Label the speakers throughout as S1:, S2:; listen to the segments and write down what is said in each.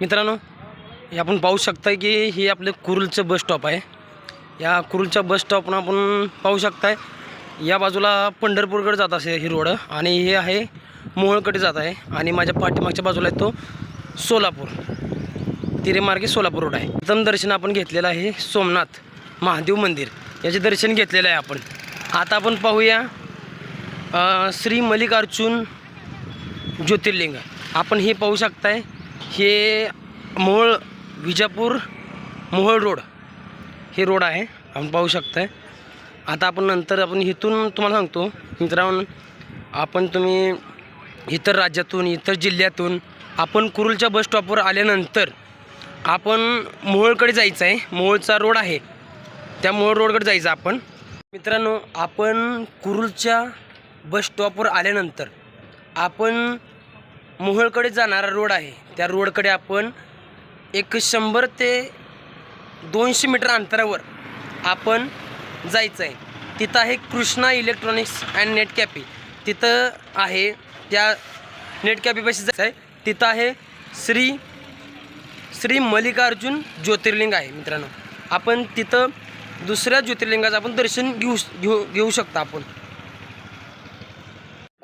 S1: मित्रांनो हे आपण पाहू शकताय की हे आपलं कुरुलचं बस स्टॉप आहे. या कुरुलच्या बस स्टॉपनं आपण पाहू शकताय या बाजूला पंढरपूरकडे जात असे ही रोड आणि हे आहे मोहोळकडे जात आहे आणि माझ्या पाठीमागच्या बाजूला आहे तो सोलापूर तिरेमार्गे सोलापूर रोड आहे. प्रथम दर्शन आपण घेतलेलं आहे सोमनाथ महादेव मंदिर. याचे दर्शन घेतलेलं आहे आपण. आता आपण पाहूया श्री मल्लिकार्जुन ज्योतिर्लिंग. आपण हे पाहू शकताय हे मोहोळ विजापूर मोहोळ रोड हे रोड आहे. आपण पाहू शकताय. आता आपण नंतर आपण इथून तुम्हाला सांगतो. मित्रांनो आपण तुम्ही इतर राज्यातून इतर जिल्ह्यातून आपण कुरुलच्या बस स्टॉपवर आल्यानंतर आपण मोहोळकडे जायचं आहे. मोहोळचा रोड आहे. त्या मोहोळ रोडकडे जायचं आपण. मित्रांनो आपण कुरुलच्या बस स्टॉपवर आल्यानंतर आपण मोहळकडे जाणारा रोड आहे. त्या रोडकडे आपण एक शंभर ते दोनशे मीटर अंतरावर आपण जायचं आहे तिथं आहे Krishna electronics and net cafe. तिथं आहे त्या नेट कॅफेपाशी जायचं आहे तिथं आहे श्री श्री मल्लिकार्जुन ज्योतिर्लिंग आहे मित्रांनो. आपण तिथं दुसऱ्या ज्योतिर्लिंगाचं आपण दर्शन घेऊ घेऊ घेऊ शकता आपण.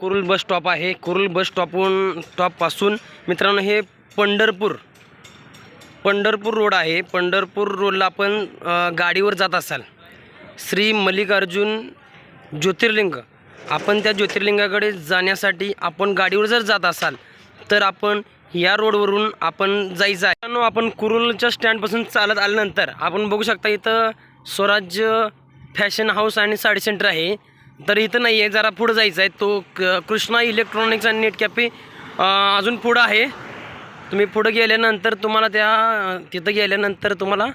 S1: कुरुल बस स्टॉप आहे. कुरुल बस स्टॉपहून स्टॉपपासून मित्रांनो हे पंढरपूर पंढरपूर रोड आहे. पंढरपूर रोडला आपण गाडीवर जात असाल. श्री मल्लिकार्जुन ज्योतिर्लिंग. आपण त्या ज्योतिर्लिंगाकडे जाण्यासाठी आपण गाडीवर जर जात असाल तर आपण या रोडवरून आपण जायचं आहे. मित्रांनो, आपण कुरुलच्या स्टँडपासून चालत आल्यानंतर आपण बघू शकता इथं स्वराज्य फॅशन हाऊस आणि साडी सेंटर आहे. तर इथं नाही आहे जरा पुढं जायचं आहे तो क- कृष्णा इलेक्ट्रॉनिक्स आणि नेट कॅफे अजून पुढं आहे. तुम्ही पुढं गेल्यानंतर तुम्हाला त्या तिथं गेल्यानंतर तुम्हाला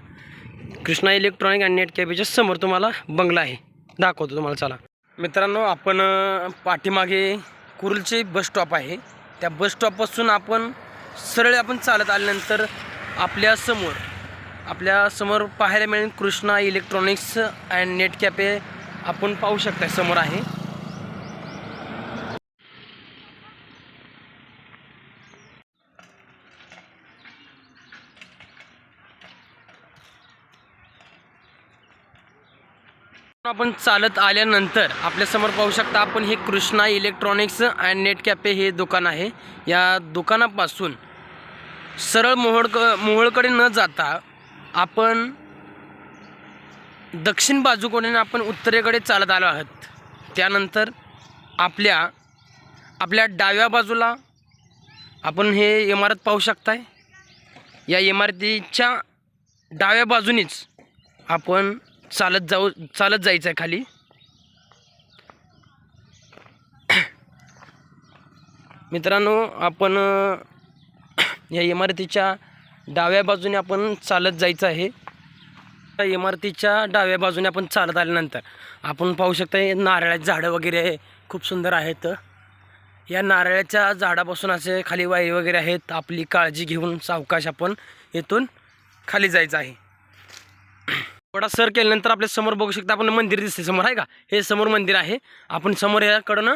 S1: कृष्णा इलेक्ट्रॉनिक आणि नेट कॅफेच्या समोर तुम्हाला बंगला आहे. दाखवतो तुम्हाला चला. मित्रांनो आपण पाठीमागे कुरुलचे बस स्टॉप आहे. त्या बस स्टॉपपासून आपण सरळ आपण चालत आल्यानंतर आपल्यासमोर आपल्यासमोर पाहायला मिळेल Krishna electronics and net cafe आपण पाहू शकता समोर आहे. आपण चालत आल्यानंतर आपल्यासमोर पाहू शकता आपण हे Krishna electronics and net cafe हे दुकान आहे. या दुकानापासून सरळ मोहोळक मोहोळकडे न जाता आपण दक्षिण बाजूकडून आपण उत्तरेकडे चालत आलो आहोत. त्यानंतर आपल्या आपल्या डाव्या बाजूला आपण हे इमारत पाहू शकताय. या इमारतीच्या डाव्या बाजूनीच आपण चालत जाऊ चालत जायचं आहे खाली. मित्रांनो आपण या इमारतीच्या डाव्या बाजूने आपण चालत जायचं आहे. इमारतीच्या डाव्या बाजूने आपण चालत आल्यानंतर आपण पाहू शकता हे नारळाची झाडं वगैरे खूप सुंदर आहेत. या नारळाच्या झाडापासून असे खाली वाई वगैरे आहेत. आपली काळजी घेऊन सावकाश आपण इथून खाली जायचं आहे. थोडा सर केल्यानंतर आपल्यासमोर बघू शकता आपण मंदिर दिसते समोर आहे का? हे समोर मंदिर आहे. आपण समोर याकडनं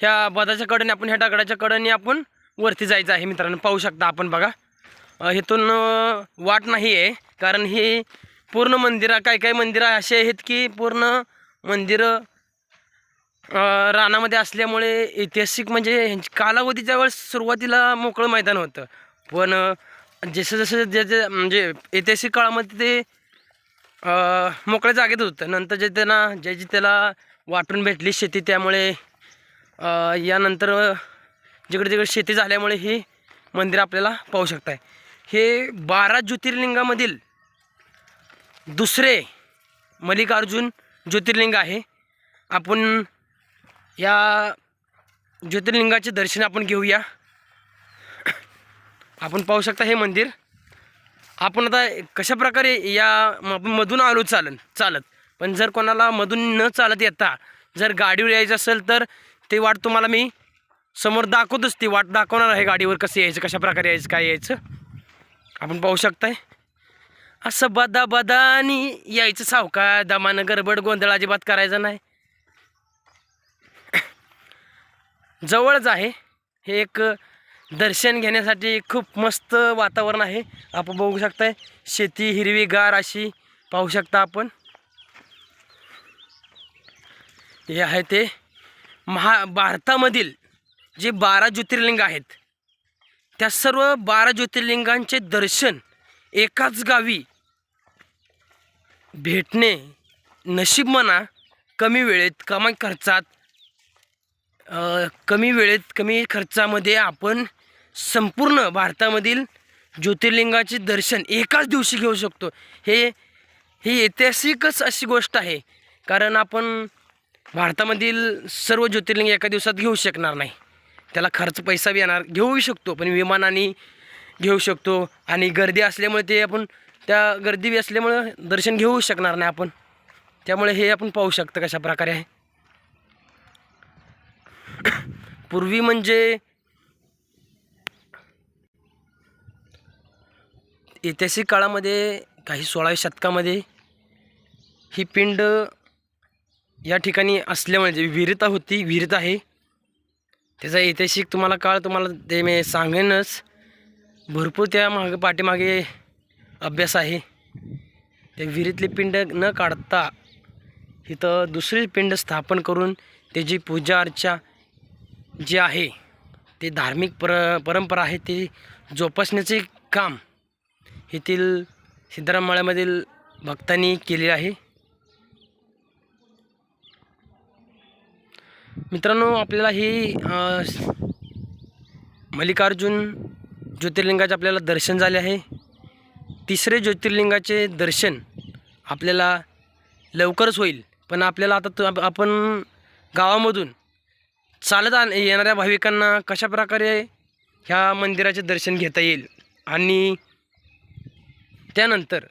S1: ह्या बदाच्या कडेने आपण ह्या दगडाच्या कडने आपण वरती जायचं आहे मित्रांनो. पाहू शकता आपण बघा. इथून वाट नाही आहे कारण हे पूर्ण मंदिरं काही काही मंदिरं असे आहेत की पूर्ण मंदिरं रानामध्ये असल्यामुळे ऐतिहासिक म्हणजे ह्यांची कालावधीच्या वेळेस सुरुवातीला मोकळं मैदान होतं. पण जसं जसं जे जे म्हणजे ऐतिहासिक काळामध्ये ते मोकळ्या जागेत होतं. नंतर जे त्यांना ज्याची त्याला वाटून भेटली शेती त्यामुळे यानंतर जिकडे तिकडे शेती झाल्यामुळे हे मंदिर आपल्याला पाहू शकताय. हे बारा ज्योतिर्लिंगामधील दुसरे मल्लिकार्जुन ज्योतिर्लिंग आहे. आपण या ज्योतिर्लिंगाचे दर्शन आपण घेऊया. आपण पाहू शकता हे मंदिर. आपण आता कशा प्रकारे या मधून आलो चालन चालत? पण जर कोणाला मधून न चालत येता जर गाडीवर यायचं असेल तर ते वाट तुम्हाला मी समोर दाखवतच ती वाट दाखवणार आहे गाडीवर कसं यायचं कशा प्रकारे यायचं काय यायचं. आपण पाहू शकताय. असं बदा बदानी यायचं सावका दमानं गडबड गोंधळ अजिबात करायचं नाही. जवळच आहे. हे एक दर्शन घेण्यासाठी खूप मस्त वातावरण आहे. आपण बघू शकताय शेती हिरवीगार अशी पाहू शकता आपण. हे आहे ते महा भारतामधील जे बारा ज्योतिर्लिंग आहेत त्या सर्व बारा ज्योतिर्लिंगांचे दर्शन एकाच गावी भेटणे नशीब म्हणा कमी वेळेत कमी खर्चात कमी वेळेत कमी खर्चामध्ये आपण संपूर्ण भारतामधील ज्योतिर्लिंगाचे दर्शन एकाच दिवशी घेऊ शकतो. हे ही ऐतिहासिकच अशी गोष्ट आहे. कारण आपण भारतामधील सर्व ज्योतिर्लिंग एका दिवसात घेऊ शकणार नाही. त्याला खर्च पैसा बी येणार घेऊ शकतो पण विमानाने घेऊ शकतो. आणि गर्दी असल्यामुळे ते आपण त्या गर्दी बी असल्यामुळं दर्शन घेऊ शकणार नाही आपण. त्यामुळे हे आपण पाहू शकतो कशा प्रकारे आहे. पूर्वी म्हणजे ऐतिहासिक काळामध्ये काही सोळाव्या शतकामध्ये ही पिंड या ठिकाणी असल्यामुळे विहिरता होती विहिरीत आहे. त्याचा ऐतिहासिक तुम्हाला काळ तुम्हाला ते मी सांगेनच. भरपूर त्या मागे पाठीमागे अभ्यास आहे. त्या विहिरीतले पिंड न काढता इथं दुसरी पिंड स्थापन करून त्याची पूजा अर्चा जे आहे ते धार्मिक पर परंपरा आहे ते जोपासण्याचे काम येथील सिद्धरामळ्यामधील भक्तांनी केले आहे. मित्रांनो आपल्याला ही मल्लिकार्जुन ज्योतिर्लिंगाचे आपल्याला दर्शन झाले आहे. तिसरे ज्योतिर्लिंगाचे दर्शन आपल्याला लवकरच होईल. पण आपल्याला आता तो आपण गावामधून चालत आण येणाऱ्या भाविकांना कशाप्रकारे ह्या मंदिराचे दर्शन घेता येईल? आणि त्यानंतर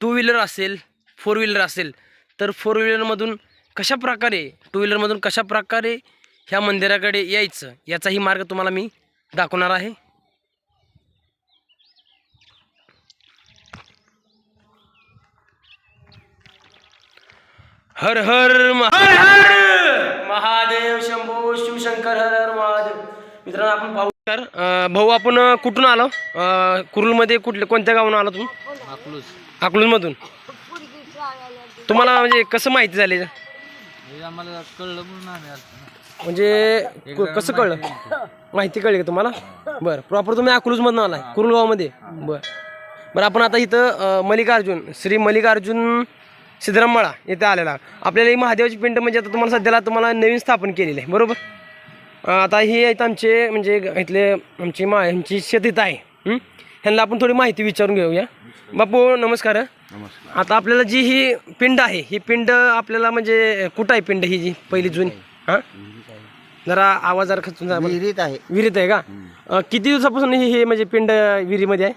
S1: टू व्हीलर असेल फोर व्हीलर असेल तर फोर व्हीलरमधून कशा प्रकारे टू व्हीलरमधून कशा प्रकारे ह्या मंदिराकडे यायचं? याचाही मार्ग तुम्हाला मी दाखवणार आहे. हर हर महा- हर हर! महादेव शंभो शिवशंकर हर हर महादेव. मित्रांनो आपण पाहू तर भाऊ आपण कुठून आलो? कुरुलमध्ये कुठले कोणत्या गावून आलो तुम्ही?
S2: अकलूज.
S1: अकलूजमधून. तुम्हाला म्हणजे कसं माहिती झाली?
S2: आम्हाला कळलं म्हणून आम्ही आलतो ना.
S1: म्हणजे क- कसं कळलं? माहिती कळली का तुम्हाला? बरं प्रॉपर तुम्ही अकलूजमधून आलाय कुरुल गावामध्ये बरं. बरं आपण आता इथं अं, मल्लिकार्जुन श्री मल्लिकार्जुन सिद्धरामवाळा इथे आलेला. आपल्याला ही महादेवाची पिंड म्हणजे आता तुम्हाला सध्याला तुम्हाला नवीन स्थापन केलेली आहे बरोबर? आता ही आहेत आमचे म्हणजे इथले आमची मा ह्यांची शेत इथं आहे? ह्यांना आपण थोडी माहिती विचारून घेऊया. बापू नमस्कार. आता आपल्याला जी ही पिंड आहे ही पिंड आपल्याला म्हणजे कुठं आहे पिंड ही जी पहिली जुनी? हां? जरा आवाज जरा खचून.
S3: विहिरीत आहे.
S1: विहिरीत आहे का? किती दिवसापासून ही हे म्हणजे पिंड विहिरीमध्ये आहे?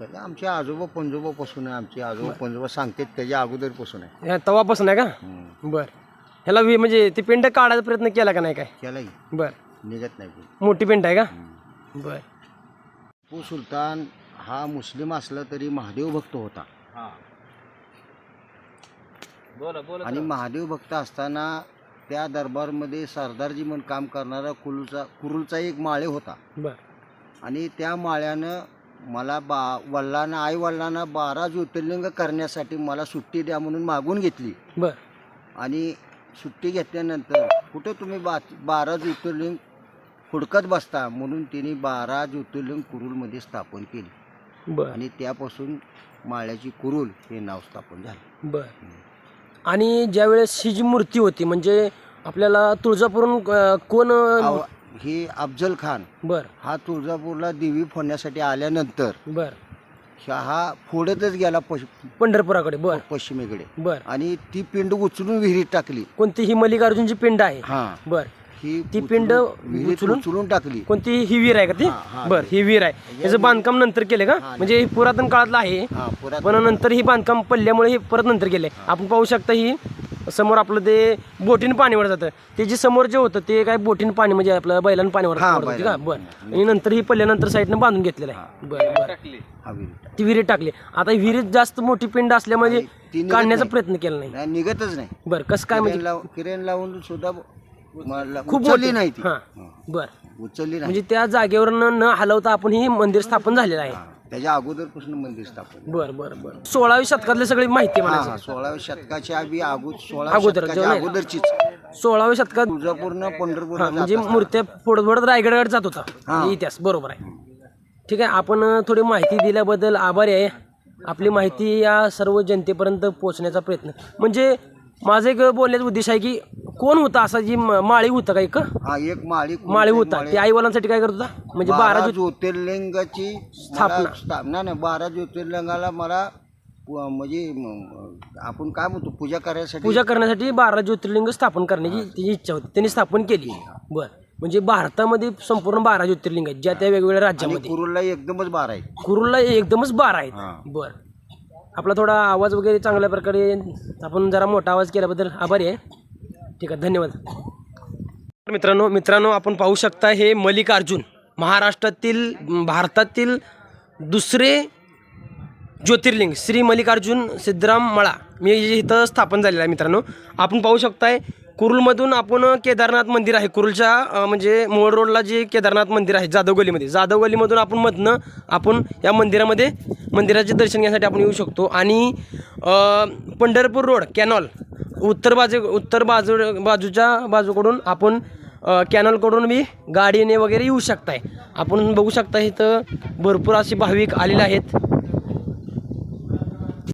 S3: तर आमचे आजोबा पंजोबापासून आहे आमचे आजोबा पंजोबा सांगतात त्याच्या अगोदरपासून आहे.
S1: तवापासून आहे का?
S3: हम्म.
S1: बर. ह्याला वि- म्हणजे ती पिंड काढायचा प्रयत्न केला का नाही काय?
S3: त्यालाही
S1: बर.
S3: निघत नाही कोणी.
S1: मोठी पिंड आहे का? बर.
S3: टिपू सुलतान हा मुस्लिम असला तरी महादेव भक्त होता.
S2: बोला बोला
S3: आणि महादेव भक्त असताना त्या दरबारमध्ये सरदारजी म्हणून काम करणारा कुलूचा कुरुलचा एक माळे होता.
S1: बर.
S3: आणि त्या माळ्यानं मला बा वडिलांना आई वडिलांना बारा ज्योतिर्लिंग करण्यासाठी मला सुट्टी द्या म्हणून मागून घेतली.
S1: बर.
S3: आणि सुट्टी घेतल्यानंतर कुठं तुम्ही बा बारा ज्योतिर्लिंग हुडकत बसता म्हणून तिने बारा ज्योतिर्लिंग कुरुलमध्ये स्थापन केली.
S1: बर.
S3: आणि त्यापासून माळ्याची कुरुल हे नाव स्थापन झालं.
S1: बर. आणि ज्यावेळेस ही जी मूर्ती होती म्हणजे आपल्याला तुळजापूरून कोण
S3: आव- ही अफजल खान
S1: बर.
S3: हा तुळजापूरला देवी फोडण्यासाठी आल्यानंतर
S1: बर.
S3: ह्या हा फोडतच गेला पश
S1: पंढरपुराकडे बर.
S3: पश्चिमेकडे.
S1: बर.
S3: आणि ती पिंड उचलून विहिरीत टाकली.
S1: कोणती? ही मल्लिकार्जुनची पिंड आहे.
S3: हा.
S1: बर.
S3: ही
S1: ती पिंड
S3: उचलून- विहिरीत
S1: उचलून-
S3: उचलून टाकली.
S1: कोणती? ही विहीर आहे का ती?
S3: हा, हा,
S1: बर ही विहीर आहे. याचं बांधकाम नंतर केलं का?
S3: हा,
S1: म्हणजे हे पुरातन काळातलं आहे.
S3: हा पुरात
S1: पण नंतर ही बांधकाम पडल्यामुळे हे परत नंतर केलंय. आपण पाहू शकता ही समोर आपलं ते बोटीनं पाणीवर जातं. ते जे समोर जे होतं ते काय बोटीनं पाणी म्हणजे आपलं बैलानं पाणीवर
S3: हा,
S1: का. बर. आणि नंतर ही पडल्यानंतर साईडनं बांधून घेतलेलं आहे. बरं बरं.
S3: हा विहिरीत
S1: ती विहिरीत टाकली. आता ही विहिरीत जास्त मोठी पिंड असल्यामुळे
S3: ती निघत
S1: काढण्याचा
S3: नाही.
S1: प्रयत्न केला नाही.
S3: नाही, निघतच नाही.
S1: बरं कसं काय म्हणजे?
S3: किरेन लावून सुद्धा मला
S1: खूप
S3: उचलली
S1: मोठी.
S3: नाही ती.
S1: हां. बरं.
S3: उचलली नाही.
S1: म्हणजे त्या जागेवर न न हलवता आपण ही मंदिर स्थापन झालेलं आहे.
S3: त्याच्या अगोदरपासून मंदिर स्थापन
S1: बर बर बर. सोळाव्या शतकातली सगळी माहिती
S3: हा हा. सोळाव्या शतकाच्या आधी अगोदर सोळा
S1: अगोदर,
S3: शतकाच्या
S1: जेव्हा-
S3: अगोदरचीच.
S1: सोळाव्या शतकात
S3: तुळजापूरनं पंढरपूर
S1: हा म्हणजे मूर्त्या फोडत फोडत रायगडवर जात होता. हे इतिहास बरोबर आहे. ठीक आहे आपण अ, थोडी माहिती दिल्याबद्दल आभारी आहे. आपली माहिती या सर्व जनतेपर्यंत पोहोचण्याचा प्रयत्न म्हणजे माझं एक बोलण्याचा उद्देश आहे की कोण होता असा जी म- माळी होता का एक?
S3: हा एक माळी
S1: माळी होता? ते आई वडिलांसाठी काय करत होता? म्हणजे बारा
S3: बारा
S1: ज्योत-
S3: ज्योतिर्लिंगाची
S1: स्थापना.
S3: मला स्थापना. नाही बारा ज्योतिर्लिंगाला मला म्हणजे म- आपण काय म्हणतो पूजा करायसाठी
S1: पूजा करण्यासाठी बारा ज्योतिर्लिंग स्थापन करण्याची त्याची इच्छा होती. त्यांनी स्थापन केली. बर. म्हणजे भारतामध्ये संपूर्ण बारा ज्योतिर्लिंग आहेत ज्या त्या वेगवेगळ्या राज्यामध्ये.
S3: कुरुलला एकदमच बारा आहे
S1: कुरुलला एकदमच बारा आहेत.
S3: हा.
S1: बर. आपला थोडा आवाज वगैरे चांगल्या प्रकारे आपण जरा मोठा आवाज केल्याबद्दल आभारी आहे. ठीक आहे धन्यवाद. मित्रांनो मित्रांनो आपण पाहू शकता हे मल्लिकार्जुन महाराष्ट्रातील भारतातील दुसरे ज्योतिर्लिंग श्री मल्लिकार्जुन सिद्धराम मळा मी इथं स्थापन झालेलं आहे मित्रांनो. आपण पाहू शकताय कुरुलमधून आपण केदारनाथ मंदिर आहे. कुरुलच्या म्हणजे मोळ रोडला जे केदारनाथ मंदिर आहे जाधव गलीमध्ये जाधव गलीमधून आपण मधनं आपण या मंदिरामध्ये मंदिराचे दर्शन घेण्यासाठी आपण येऊ शकतो. आणि पंढरपूर रोड कॅनॉल उत्तर बाजू उत्तर बाजू बाजूच्या बाजूकडून आपण कॅनॉलकडून मी बी गाडीने वगैरे येऊ शकताय. आपण बघू शकता इथं भरपूर असे भाविक आलेले आहेत.